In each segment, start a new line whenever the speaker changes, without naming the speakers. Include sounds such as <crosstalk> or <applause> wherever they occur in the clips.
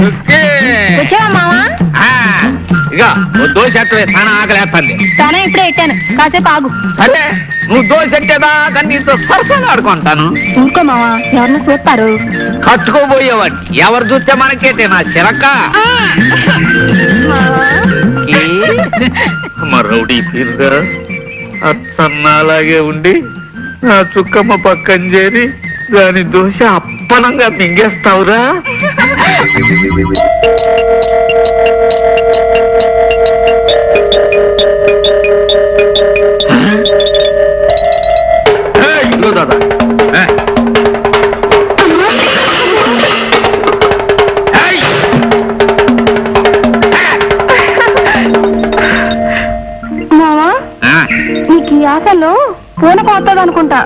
వచ్చావా మావా?
దోశ ఆకలేస్తుంది
తానే ఇప్పుడే ఎట్టాను కాసేపు ఆగు.
సరే నువ్వు దోశ ఎట్టేదాకా నీతో సరసంగా ఆడుకుంటాను.
ఇంకో మావా ఎవరిని చూస్తారు?
కట్టుకోబోయేవాడు. ఎవరు చూస్తే మనకేటే నా చిరక మరౌడి పీరుగా అత్తన్నాలాగే ఉండి నా చుక్కమ్మ పక్కన చేరి దాని దోశ అప్పనంగా మింగేస్తావురా? <laughs>
పూన కొత్తది అనుకుంటా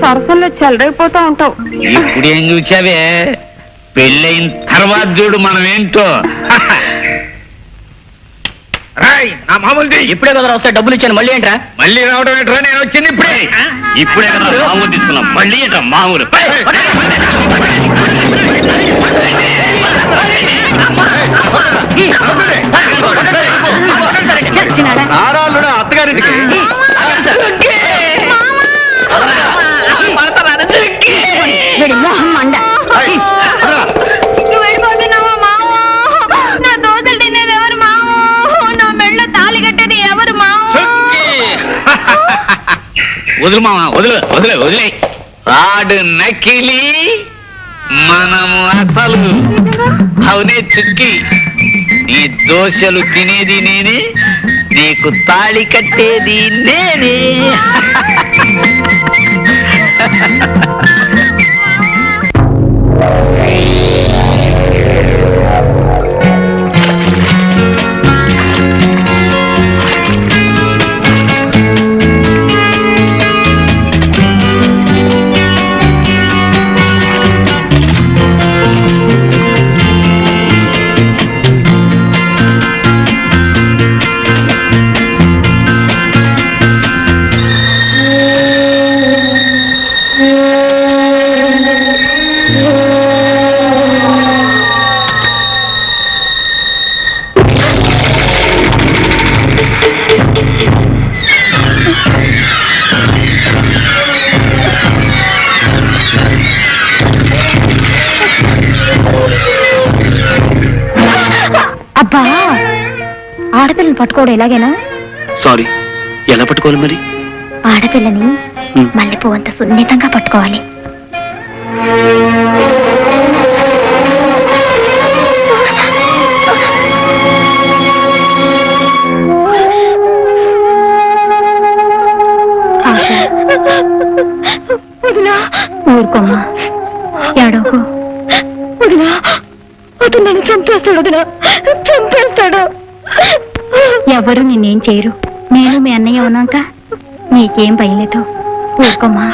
సరసంలో చెలరైపోతా ఉంటావు
ఇప్పుడు ఏం చూసావే పెళ్ళైన తర్వాత చూడు మనం ఏంటో రాయ్ నా మామూలుది
ఇప్పుడే కదా వస్తే డబ్బులు ఇచ్చాను మళ్ళీ ఏంట్రా
మళ్ళీ రావడం ఏంట్రా నేను వచ్చింది ఇప్పుడే
ఇప్పుడే కదా మామూలు తీసుకున్నాం మళ్ళీ ఏంట్రా మామూలు
నారాలుడు అత్తగారింటికి
వదులు మావా
వదులు వదిలే వదిలే ఆడు నకిలీ మనము అసలు. అవునే చుక్కి నీ దోశలు తినేది నేనే నీకు తాళి కట్టేది నేనే.
పట్టుకోవడం ఎలాగేనా
సారీ ఎలా పట్టుకోవాలి మరి?
ఆడపిల్లని
హ్మ్.
మల్లెపూ అంత సున్నితంగా పట్టుకోవాలి. ఊరుకోమ్మా. ఏడవకు. వదినా. అతను నన్ను చంపేస్తాడు వదినా. చంపేస్తాడు. ఎవరు నిన్నేం చేయరు. నేను మీ అన్నయ్య ఉన్నాక నీకేం భయలేదు ఊరుకోమ్మా.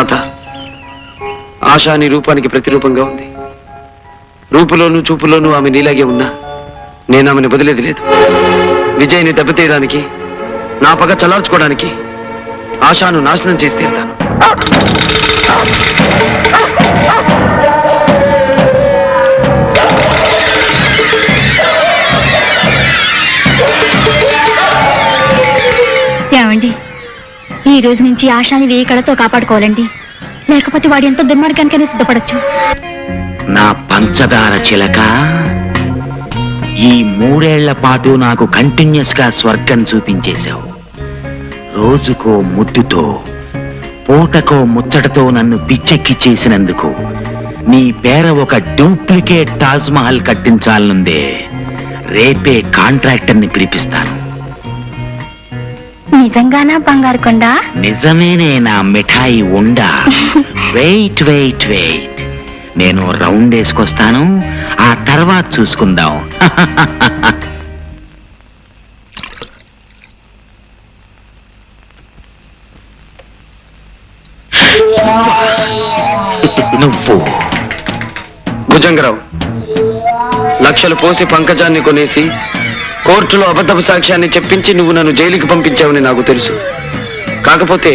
వదినా
ఆశ నీ రూపానికి ప్రతిరూపంగా ఉంది. రూపులోను చూపులోను ఆమె నీలాగే ఉన్నా నేను ఆమెను వదిలేది లేదు. విజయ్ని దెబ్బతీయడానికి నా పగ చలార్చుకోవడానికి ఆశాను నాశనం చేసి తీరుతాను.
ఈ రోజు నుంచి ఆశాని వేయి కళతో కాపాడుకోవాలండి. లేకపోతే వాడు ఎంతో దుర్మార్గానికైనా సిద్ధపడచ్చు.
నా పంచదార చిలక ఈ మూడేళ్ళ పాటు నాకు కంటిన్యూస్గా స్వర్గం చూపించేశావు. రోజుకో ముద్దుతో పూటకో ముచ్చటతో నన్ను పిచ్చెక్కి చేసినందుకు నీ పేర ఒక డూప్లికేట్ తాజ్ మహల్ కట్టించాలనుందే రేపే కాంట్రాక్టర్ని పిలిపిస్తాను.
నిజంగానా బంగారు కొండ?
నిజమేనే నా మిఠాయి ఉండా. <laughs> Wait wait wait. నేను రౌండ్ వేసుకొస్తాను ఆ తర్వాత చూసుకుందాం. <laughs> నువ్వు.
భుజంగరావు లక్షలు పోసి పంకజాన్ని కొనేసి కోర్టులో అబద్ధపు సాక్ష్యాన్ని చెప్పించి నువ్వు నన్ను జైలుకి పంపించావని నాకు తెలుసు. కాకపోతే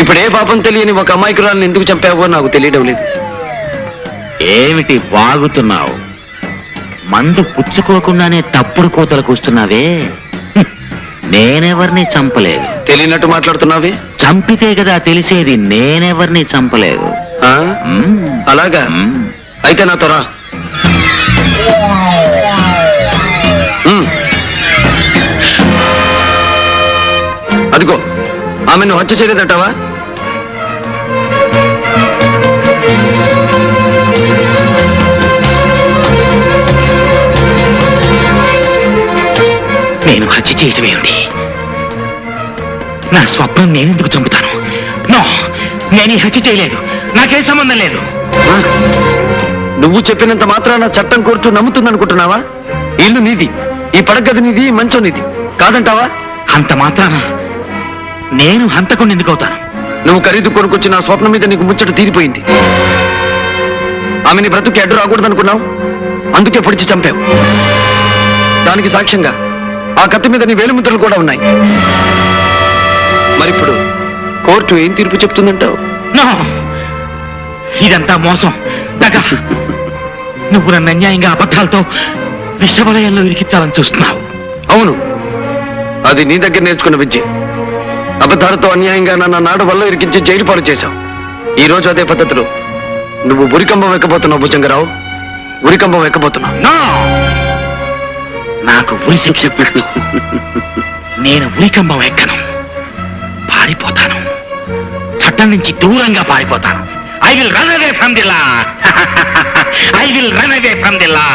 ఇప్పుడు ఏ పాపం తెలియని ఒక అమాయకురాలను ఎందుకు చంపావో నాకు తెలియడం లేదు.
ఏమిటి వాగుతున్నావు మందు పుచ్చుకోకుండానే తప్పుడు కోతలు కూస్తున్నావే. నేనెవరిని చంపలేదు.
తెలియనట్టు మాట్లాడుతున్నావే?
చంపితే కదా తెలిసేది నేనెవరిని చంపలేదు.
అలాగా. అయితే నాతో రా. ఆమెను హత్య చేయలేదటవా?
నేను హత్య చేయటమేమిటి నా స్వప్నం నేనెందుకు చంపుతాను? నో నేను ఈ హత్య చేయలేదు. నాకేం సంబంధం లేదు?
నువ్వు చెప్పినంత మాత్రాన చట్టం కోర్టు నమ్ముతుందనుకుంటున్నావా? ఇల్లు నీది ఈ పడగది నీది మంచం నీది. కాదంటావా?
అంత మాత్రాన నేను హంతకుండా ఎందుకు అవుతాను
నువ్వు ఖరీదు కొనుక్కొచ్చి నా స్వప్నం మీద నీకు ముచ్చట తీరిపోయింది. ఆమెని బ్రతుకి అడ్డు రాకూడదనుకున్నావు? అందుకే పొడిచి చంపావు. దానికి సాక్ష్యంగా ఆ కత్తి మీద నీ వేలుముద్రలు కూడా ఉన్నాయి. మరిప్పుడు కోర్టు ఏం తీర్పు చెప్తుందంటావు?
నో! ఇదంతా మోసం. నువ్వు నన్ను అన్యాయంగా అబద్ధాలతో విషవలయంలో ఇరికించాలని చూస్తున్నావు.
అవును. అది నీ దగ్గర నేర్చుకున్న విద్య. అబద్ధాలతో అన్యాయంగా నన్ను నాడు వల్ల ఇరికించి జైలు పాలు చేశావు. ఈ రోజు అదే పద్ధతిలో నువ్వు ఉరికంబం ఎక్కబోతున్నావు భుజంగరావు. ఉరికంబం ఎక్కబోతున్నావు.
నో! నాకు ఉరి శిక్ష పెట్టు. నేను ఉరికంబం ఎక్కను. పారిపోతాను. చట్టం నుంచి దూరంగా పారిపోతాను. I will run away from the law I will run away from the law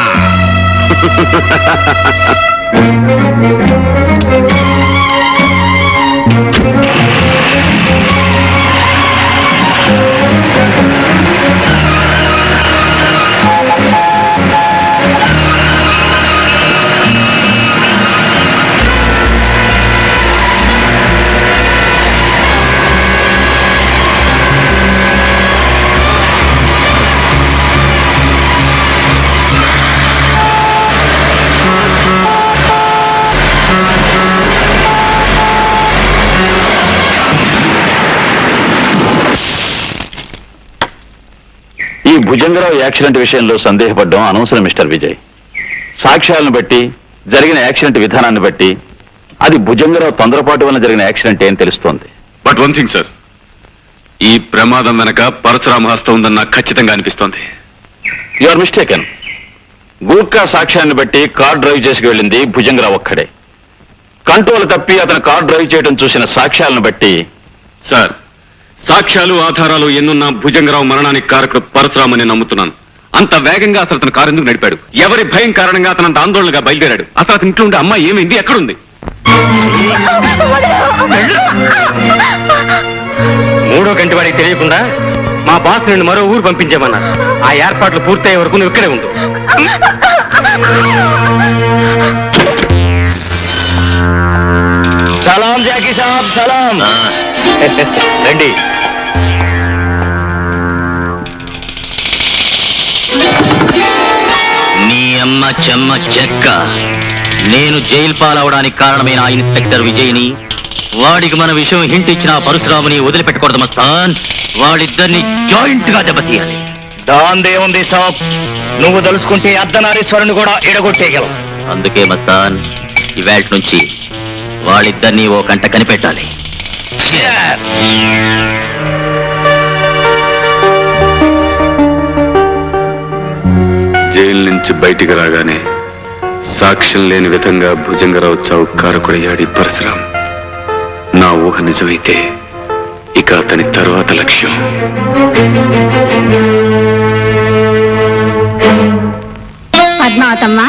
Bhujangarao accident విషయంలో సందేహపడ్డం అనవసరం మిస్టర్ విజయ్. సాక్ష్యాలను బట్టి జరిగిన యాక్సిడెంట్ విధానాన్ని బట్టి అది భుజంగరావు తొందరపాటు వల్ల జరిగిన యాక్సిడెంట్ ఏం తెలుస్తోంది.
బట్ వన్ థింగ్ సార్ ఈ ప్రమాదం వెనక పరశురామ హస్తం ఉందని నాకు ఖచ్చితంగా అనిపిస్తోంది.
యు ఆర్ మిస్టేకెన్ గూర్ఖా సాక్ష్యాన్ని బట్టి కార్ డ్రైవ్ చేసి వెళ్ళింది భుజంగరావు ఒక్కడే. కంట్రోల్ తప్పి అతను కార్ డ్రైవ్ చేయడం చూసిన సాక్ష్యాలను బట్టి
సార్ సాక్ష్యాలు ఆధారాలు ఎన్నున్నా భుజంగరావు మరణానికి కారకుడు పరశురామని నమ్ముతున్నాను. అంత వేగంగా అసలు అతను కారు ఎందుకు నడిపాడు? ఎవరి భయం కారణంగా అతను అంత ఆందోళనగా బయలుదేరాడు? అసలు అతని ఇంట్లో ఉండే అమ్మాయి ఏమైంది ఎక్కడుంది?
మూడో గంట వాడికి తెలియకుండా మా బాస్ నిన్ను మరో ఊరు పంపించామన్నారు ఆ ఏర్పాట్లు పూర్తయ్యే వరకు నువ్వు ఇక్కడే ఉండు. సలాం జాకీ సాబ్ సలాం. రండి.
నీ అమ్మ చెమ్మ చెక్క. నేను జైలు పాలవడానికి కారణమైన ఆ ఇన్స్పెక్టర్ విజయ్ని వాడికి మన విషయం హింట్ ఇచ్చిన పరశురాముని వదిలిపెట్టకూడదు మస్తాన్. వాడిద్దరిని జాయింట్గా దెబ్బతీయాలి.
దాందే ఉంది సాబ్? నువ్వు తలుసుకుంటే అర్ధనారీశ్వరుని కూడా ఎడగొట్టేయగలవు.
అందుకే మస్తాన్ ఇవాళ నుంచి వాళ్ళిద్దరినీ ఓ కంట కనిపెట్టాలి.
నుంచి బయటికి రాగానే సాక్ష్యం లేని విధంగా భుజంగరావు చావు కారకుడయ్యాడు ఈ పరశురాం. నా ఊహ నిజమైతే ఇక అతని తర్వాత లక్ష్యం.
పద్మావతమ్మ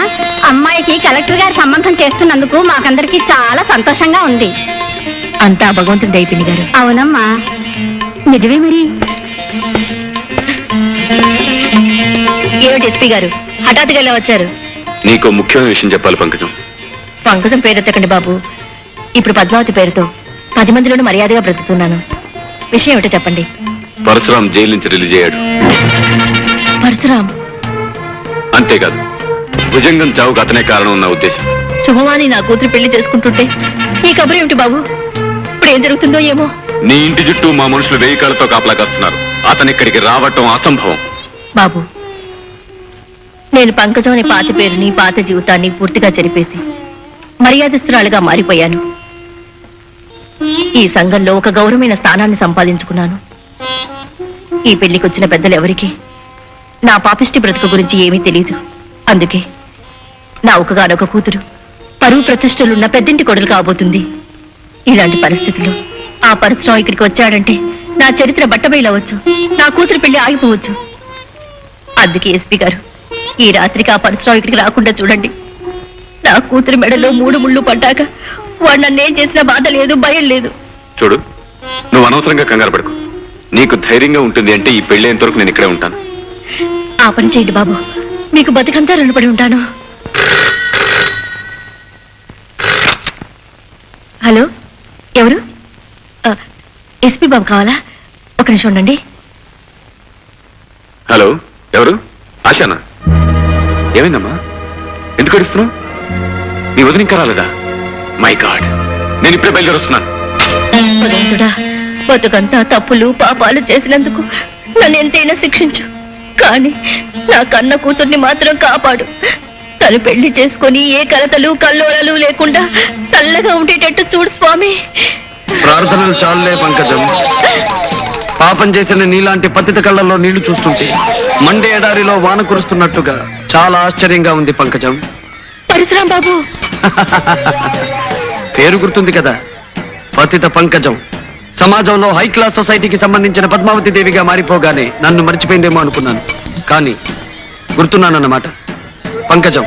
అమ్మాయికి కలెక్టర్ గారి సంబంధం చేస్తున్నందుకు మాకందరికి చాలా సంతోషంగా ఉంది.
అంతా భగవంతుడి దయపిండి గారు
అవునమ్మా.
నిజమే మరి. ఏమిటి ఎస్పీ గారు. హఠాత్తుగా ఇలా వచ్చారు?
నీకు ముఖ్యమైన విషయం చెప్పాలి పంకజం.
పంకజం పేరెత్తకండి బాబు. ఇప్పుడు పద్మావతి పేరుతో పది మందిలోనూ మర్యాదగా బ్రతుకుతున్నాను. విషయం ఏమిటో చెప్పండి.
పరశురాం జైలు నుంచి రిలీజ్ అయ్యాడు.
పరశురాం
అంతేకాదు భుజంగం చావుకు అతనే కారణం నా ఉద్దేశం.
శుభవాణి నా కూతురు పెళ్ళి చేసుకుంటుంటే ఈ కబురు ఏమిటి బాబు? ఇప్పుడు ఏం జరుగుతుందో ఏమో?
నీ ఇంటి చుట్టూ మా మనుషులు వెయ్యి కాళ్ళతో కాపలా కాస్తున్నారు. అతను ఇక్కడికి రావటం అసంభవం.
బాబు నేను పంకజం అనే పాత పేరుని పాత జీవితాన్ని పూర్తిగా చెరిపేసి మర్యాదస్తురాలుగా మారిపోయాను. ఈ సంఘంలో ఒక గౌరవమైన స్థానాన్ని సంపాదించుకున్నాను. ఈ పెళ్ళికి వచ్చిన పెద్దలు ఎవరికి నా పాపిష్టి బ్రతుకు గురించి ఏమీ తెలియదు అందుకే నా ఒకగానొక కూతురు పరువు ప్రతిష్టలున్న పెద్దింటి కొడలు కాబోతుంది. ఇలాంటి పరిస్థితుల్లో ఆ పరిశ్రమ ఇక్కడికి వచ్చాడంటే నా చరిత్ర బట్టబయలవచ్చు నా కూతురు పెళ్ళి ఆగిపోవచ్చు. అందుకే ఎస్పీ గారు ఈ రాత్రికి ఆ పరశురాం ఇక్కడికి రాకుండా చూడండి. నా కూతురు మెడలో మూడు ముళ్ళు పడ్డాక వాడు నన్నేం చేసినా బాధ లేదు భయం లేదు.
చూడు నువ్వు అనవసరంగా కంగారు పడుకు. నీకు ధైర్యంగా ఉంటుంది అంటే ఈ పెళ్ళేంత వరకు నేను ఇక్కడే ఉంటాను.
ఆ పని చేయండి బాబు. మీకు బతుకంతా రుణపడి ఉంటాను. హలో ఎవరు? ఎస్పీ బాబు కావాలా? ఒక నిమిషం ఉండండి.
హలో ఎవరు? ఆశానా? ఏమైందమ్మా? ఎందుకు అడుస్తున్నావు నీ వదిన ఇంకా రాలేదా? మై గాడ్ నేను ఇప్పుడే బయలుదేరి వస్తున్నాను
భగవంతుడా బతుకంతా తప్పులు పాపాలు చేసినందుకు నన్ను ఎంతైనా శిక్షించు. కానీ నా కన్న కూతుర్ని మాత్రం కాపాడు. తను పెళ్ళి చేసుకొని ఏ కలతలు కల్లోలలు లేకుండా చల్లగా ఉండేటట్టు చూడు స్వామి.
ప్రార్థనలు చాలులే పంకజం. పాపం చేసిన నీలాంటి పతిత కళ్ళల్లో నీళ్ళు చూస్తుంటే మండే ఎడారిలో వాన కురుస్తున్నట్టుగా చాలా ఆశ్చర్యంగా ఉంది పంకజం.
పరశురాం బాబు. <laughs>
పేరు గుర్తుంది కదా పతిత పంకజం. సమాజంలో హై క్లాస్ సొసైటీకి సంబంధించిన పద్మావతి దేవిగా మారిపోగానే నన్ను మర్చిపోయిందేమో అనుకున్నాను. కానీ గుర్తున్నానన్నమాట. పంకజం.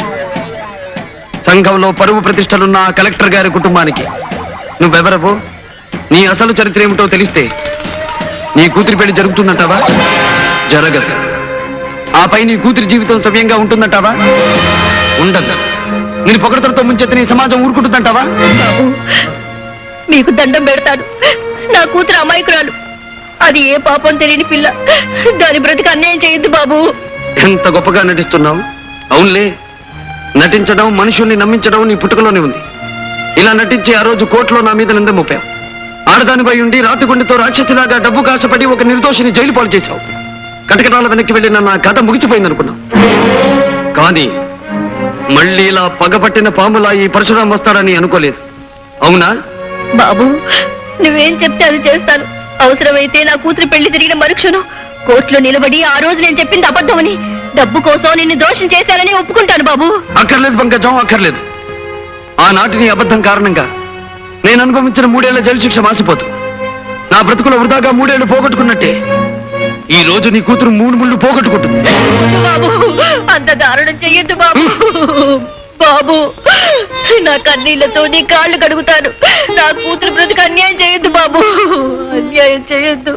సంఘంలో పరువు ప్రతిష్టలున్న ఆ కలెక్టర్ గారి కుటుంబానికి. నువ్వెవరవు? నీ అసలు చరిత్ర ఏమిటో తెలిస్తే నీ కూతురి పెళ్ళి జరుగుతుందంటావా? జరగదు. ఆపై నీ కూతురి జీవితం సవ్యంగా ఉంటుందంటావా? ఉండదు. నేను పొగడతలతో ముంచెత్తి నీ సమాజం ఊరుకుంటుందంటావా?
మీకు దండం పెడతాను. నా కూతురు అమాయకురాలు. అది ఏ పాపం తెలియని పిల్ల. దాని బ్రతికి అన్యాయం చేయొద్దు బాబు.
ఎంత గొప్పగా నటిస్తున్నావు? అవునులే. నటించడం మనుషుల్ని నమ్మించడం నీ పుట్టుకలోనే ఉంది. ఇలా నటించి ఆ రోజు కోర్టులో నా మీద నింద మోపావు. ఆడదానిపై ఉండి రాతిగుండితో రాక్షసిలాగా డబ్బు కాసపడి ఒక నిర్దోషిని జైలు పాలు చేశావు. కటకటాల వెనక్కి వెళ్ళిన నా కథ ముగిసిపోయింది అనుకున్నావు కానీ మళ్ళీ ఇలా పగపట్టిన పాములా ఈ పరశురాం వస్తాడని అనుకోలేదు. అవునా?
బాబు నువ్వేం చెప్తే అది చేస్తాను. అవసరమైతే నా కూతురు పెళ్ళి తిరిగిన మరుక్షణం కోర్టులో నిలబడి ఆ రోజు నేను చెప్పింది అబద్ధమని డబ్బు కోసం నిన్ను దోషం చేశానని ఒప్పుకుంటాను బాబు.
అక్కర్లేదు పంకజం అక్కర్లేదు. ఆనాటి నీ అబద్ధం కారణంగా నేను అనుభవించిన మూడేళ్ళ జైలు శిక్ష మాసిపోతు నా బ్రతుకులో వృధాగా మూడేళ్ళు పోగొట్టుకున్నట్టే ఈ రోజు నీ కూతురు మూడు ముళ్ళు పోగొట్టుకుంటుంది.
బాబు అంత దారుణం చెయ్యొద్దు బాబు. బాబు నా కన్నీళ్ళతో నీ కాళ్ళు కడుగుతాను. నా కూతురు బ్రతుకు అన్యాయం చేయొద్దు బాబు. అన్యాయం చేయొద్దు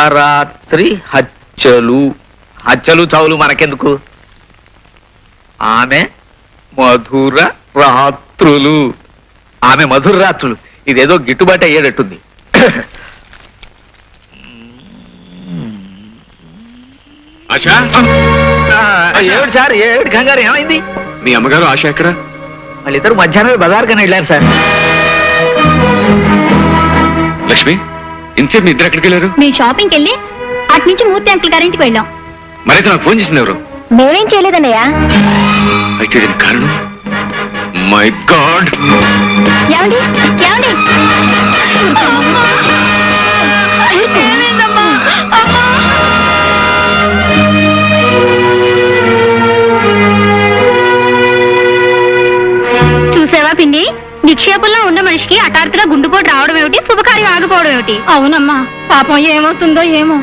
అర్ధరాత్రి హత్యలు. హత్యలు చావులు మనకెందుకు? ఆమె మధుర రాత్రులు. ఆమె మధుర రాత్రులు. ఇదేదో గిట్టుబాటు అయ్యేటట్టుంది. <coughs>
ఆశా?
ఏమిటి సార్? ఏమిటి కంగారు? ఏమైంది?
మీ అమ్మగారు ఆశ ఎక్కడ?
వాళ్ళిద్దరు మధ్యాహ్నమే బజార్కని వెళ్ళారు సార్.
లక్ష్మి? ఇంతసేపు మీ ఇద్దరు ఎక్కడికి వెళ్ళారు?
మేము షాపింగ్కి వెళ్ళి అటు నుంచి మూర్తి అంకుల్ గారింటికి వెళ్ళాం.
మరైతే నాకు ఫోన్ చేసింది ఎవరు?
మేమేం చేయలేదన్నయ్య.
అయితే దీనికి కారణం? మై గాడ్
ఏమండి? ఏమండి? చూసావా పిన్ని నిక్షేపంలో ఉన్న మనిషికి హఠాత్తుగా గుండుపోటు రావడం ఏమిటి? శుభకార్యం ఆగిపోవడం ఏమిటి? అవునమ్మా. పాపం ఏమవుతుందో ఏమో.